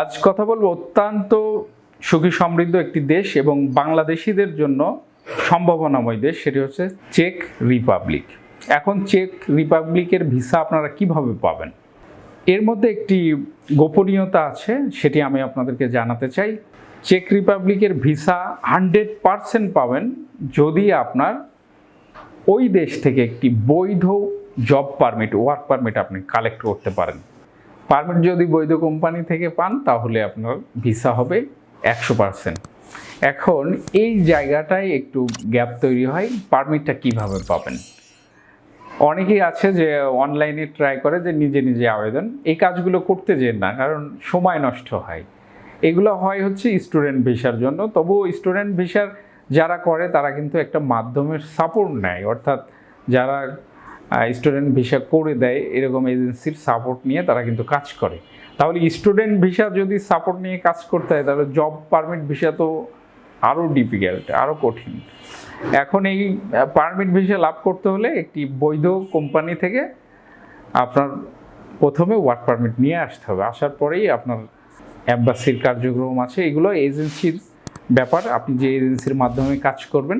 আজ কথা বলব অত্যন্ত সুখী সমৃদ্ধ একটি দেশ এবং বাংলাদেশিদের জন্য সম্ভাবনাময় দেশ, সেটি হচ্ছে চেক রিপাবলিক। এখন চেক রিপাবলিকের ভিসা আপনারা কীভাবে পাবেন? এর মধ্যে একটি গোপনীয়তা আছে, সেটি আমি আপনাদেরকে জানাতে চাই। চেক রিপাবলিকের ভিসা হান্ড্রেড পারসেন্ট পাবেন যদি আপনার ওই দেশ থেকে একটি বৈধ জব পারমিট, ওয়ার্ক পারমিট আপনি কালেক্ট করতে পারেন। পারমিট যদি বৈধ কোম্পানি থেকে পান, তাহলে আপনার ভিসা হবে একশো পারসেন্ট। এখন এই জায়গাটায় একটু গ্যাপ তৈরি হয়, পারমিটটা কীভাবে পাবেন? অনেকেই আছে যে অনলাইনে ট্রাই করে যে নিজে নিজে আবেদন, এই কাজগুলো করতে যেন না, কারণ সময় নষ্ট হয়। এগুলো হয় হচ্ছে স্টুডেন্ট ভিসার জন্য, তবুও স্টুডেন্ট ভিসার যারা করে, তারা কিন্তু একটা মাধ্যমের সাপোর্ট নেয়। অর্থাৎ যারা স্টুডেন্ট ভিসা করে দেয় এরকম এজেন্সির সাপোর্ট নিয়ে তারা কিন্তু কাজ করে। তাহলে স্টুডেন্ট ভিসা যদি সাপোর্ট নিয়ে কাজ করতে হয়, তাহলে জব পারমিট ভিসা তো আরও ডিফিকাল্ট আরও কঠিন। এখন এই পারমিট ভিসা লাভ করতে হলে একটি বৈধ কোম্পানি থেকে আপনার প্রথমে ওয়ার্ক পারমিট নিয়ে আসতে হবে। আসার পরেই আপনার অ্যাম্বাসির কার্যক্রম আছে, এগুলো এজেন্সির ব্যাপার। আপনি যে এজেন্সির মাধ্যমে কাজ করবেন,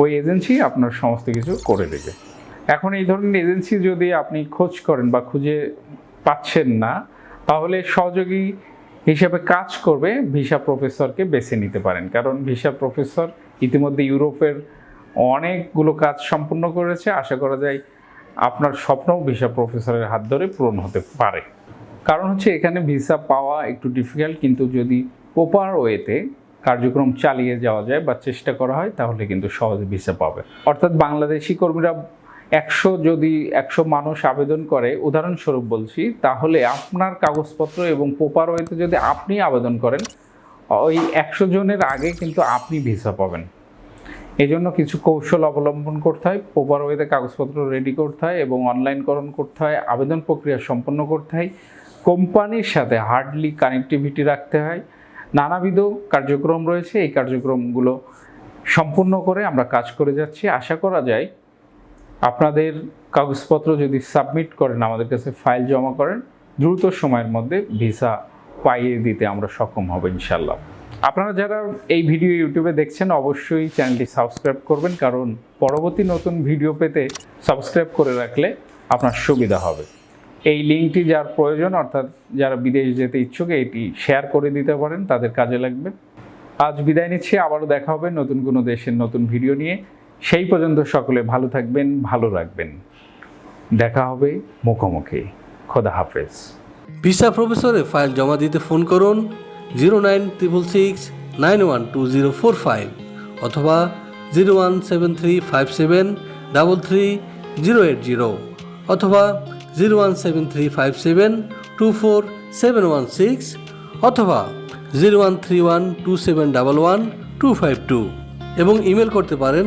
ওই এজেন্সি আপনার সমস্ত কিছু করে দেবে। এখন এই ধরনের এজেন্সি যদি আপনি খোঁজ করেন বা খুঁজে পাচ্ছেন না, তাহলে সহযোগী হিসেবে কাজ করবে ভিসা প্রফেসরকে বেছে নিতে পারেন। কারণ ভিসা প্রফেসর ইতিমধ্যে ইউরোপের অনেকগুলো কাজ সম্পূর্ণ করেছে। আশা করা যায় আপনার স্বপ্নও ভিসা প্রফেসরের হাত ধরে পূরণ হতে পারে। কারণ হচ্ছে এখানে ভিসা পাওয়া একটু ডিফিকাল্ট কিন্তু যদি প্রপার ওয়েতে কার্যক্রম চালিয়ে যাওয়া যায় বা চেষ্টা করা হয়, তাহলে কিন্তু সহজে ভিসা পাবে। অর্থাৎ বাংলাদেশি কর্মীরা একশো যদি একশো মানুষ আবেদন করে, উদাহরণস্বরূপ বলছি, তাহলে আপনার কাগজপত্র এবং প্রপার ওয়েতে যদি আপনি আবেদন করেন, ওই একশো জনের আগে কিন্তু আপনি ভিসা পাবেন। এই জন্য কিছু কৌশল অবলম্বন করতে হয় প্রপার ওয়েতে কাগজপত্র রেডি করতে হয় এবং অনলাইনকরণ করতে হয়, আবেদন প্রক্রিয়া সম্পন্ন করতে হয়। কোম্পানির সাথে হার্ডলি কানেক্টিভিটি রাখতে হয়। নানাবিধ কার্যক্রম রয়েছে, এই কার্যক্রমগুলো সম্পূর্ণ করে আমরা কাজ করে যাচ্ছি। আশা করা যায় আপনাদের কাগজপত্র যদি সাবমিট করেন, আমাদের কাছে ফাইল জমা করেন, দ্রুত সময়ের মধ্যে ভিসা পাইয়ে দিতে আমরা সক্ষম হব ইনশাল্লাহ আপনারা যারা এই ভিডিও ইউটিউবে দেখছেন, অবশ্যই চ্যানেলটি সাবস্ক্রাইব করবেন, কারণ পরবর্তী নতুন ভিডিও পেতে সাবস্ক্রাইব করে রাখলে আপনার সুবিধা হবে। এই লিঙ্কটি যার প্রয়োজন, অর্থাৎ যারা বিদেশ যেতে ইচ্ছুক, এটি শেয়ার করে দিতে পারেন, তাদের কাজে লাগবে। আজ বিদায় নিচ্ছি, আবারও দেখা হবে নতুন কোনো দেশের নতুন ভিডিও নিয়ে। সেই পর্যন্ত সকলে ভালো থাকবেন, ভালো রাখবেন। দেখা হবে মুখোমুখি। খোদা হাফেজ। ভিসা প্রফেসরে ফাইল জমা দিতে ফোন করুন zero nine triple six nine one two zero four five অথবা zero one seven three five seven double three zero eight zero অথবা zero one seven three five seven two four seven one six অথবা zero one three one two seven double one two five two এবং email করতে পারেন